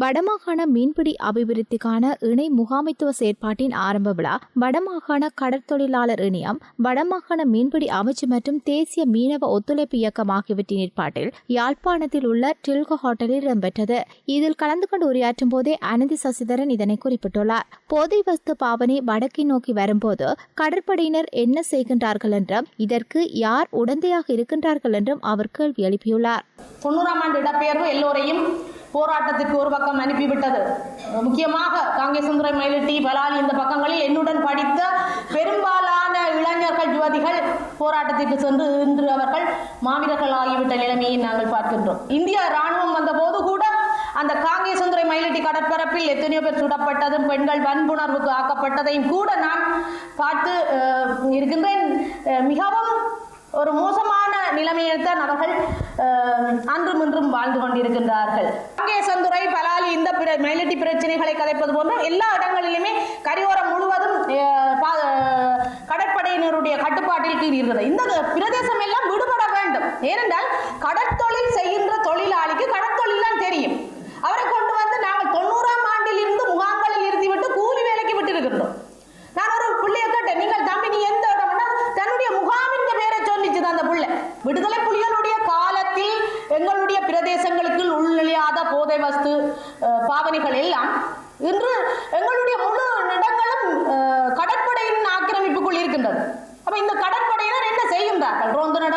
வடமாகாண மீன்பிடி அபிவிருத்திக்கான இணை முகாமைத்துவ செயற்பாட்டின் ஆரம்ப விழா வடமாகாண கடற்தொழிலாளர் இணையம் வடமாகாண மீன்பிடி அமைச்சு மற்றும் தேசிய மீனவ ஒத்துழைப்பு இயக்கம் ஆகியவற்றின் ஏற்பாட்டில் யாழ்ப்பாணத்தில் உள்ள டில்கோ ஹோட்டலில் இடம்பெற்றது. இதில் கலந்து கொண்டு உரையாற்றும் போதே அனந்தி சசிதரன் இதனை குறிப்பிட்டுள்ளார். போதை வஸ்து பாவனை வடக்கை நோக்கி வரும்போது கடற்படையினர் என்ன செய்கின்றார்கள் என்றும் இதற்கு யார் உடந்தையாக இருக்கின்றார்கள் என்றும் அவர் கேள்வி எழுப்பியுள்ளார். தொண்ணூறாம் ஆண்டு இடப்பெயர்வு எல்லோரையும் போராட்டத்திற்கு ஒரு பக்கம் அனுப்பிவிட்டது. முக்கியமாக காங்கேசந்துரை மயிலட்டி பலாலி இந்த பக்கங்களில் என்னுடன் படித்த பெரும்பாலான இளைஞர்கள் யுவதிகள் போராட்டத்திற்கு சென்று இன்று அவர்கள் மாவீரர்கள் ஆகிவிட்ட நிலைமையை நாங்கள் பார்க்கின்றோம். இந்திய ராணுவம் வந்தபோது கூட அந்த காங்கேசந்துரை மயிலட்டி கடற்பரப்பில் எத்தனையோ பேர் சுடப்பட்டதும் பெண்கள் வன்புணர்வுக்கு ஆக்கப்பட்டதையும் கூட நான் பார்த்து இருக்கின்றேன். மிகவும் ஒரு மோசமான நிலைமையில்தான் அவர்கள் அன்றும் இன்றும் வாழ்ந்து கொண்டிருக்கின்றார்கள். காங்கேசந்துறை பலாலி இந்த பிர மயிலட்டி பிரச்சனைகளை கதைப்பது போன்ற எல்லா இடங்களிலுமே கரையோரம் முழுவதும் அஹ், பா- கடற்படையினருடைய கட்டுப்பாட்டில் கீழ் இருக்கிறது இந்த பிரதேசம் எல்லாம் விடுபட வேண்டும். ஏனென்றால் கடற்தொழில் செய்கின்ற தொழிலாளிக்கு கடற்தொழில் தான் தெரியும். அவரை கொண்டு வந்து நாங்கள் தொண்ணூறாம் ஆண்டில் இருந்து முகாம்களில் இருந்து விட்டு கூலி வேலைக்கு விட்டு இருக்கின்றோம் விடுதலை புலிகளுடைய காலத்தில் எங்களுடைய பிரதேசங்களுக்கு உள்நிலையாத போதை வஸ்து பாவனைகள் எல்லாம் இன்று எங்களுடைய முழு இடங்களும் கடற்படையின் ஆக்கிரமிப்புக்குள் இருக்கின்றது. அப்ப இந்த கடற்படையினர் என்ன செய்கின்றார்கள்? ரோந்து நட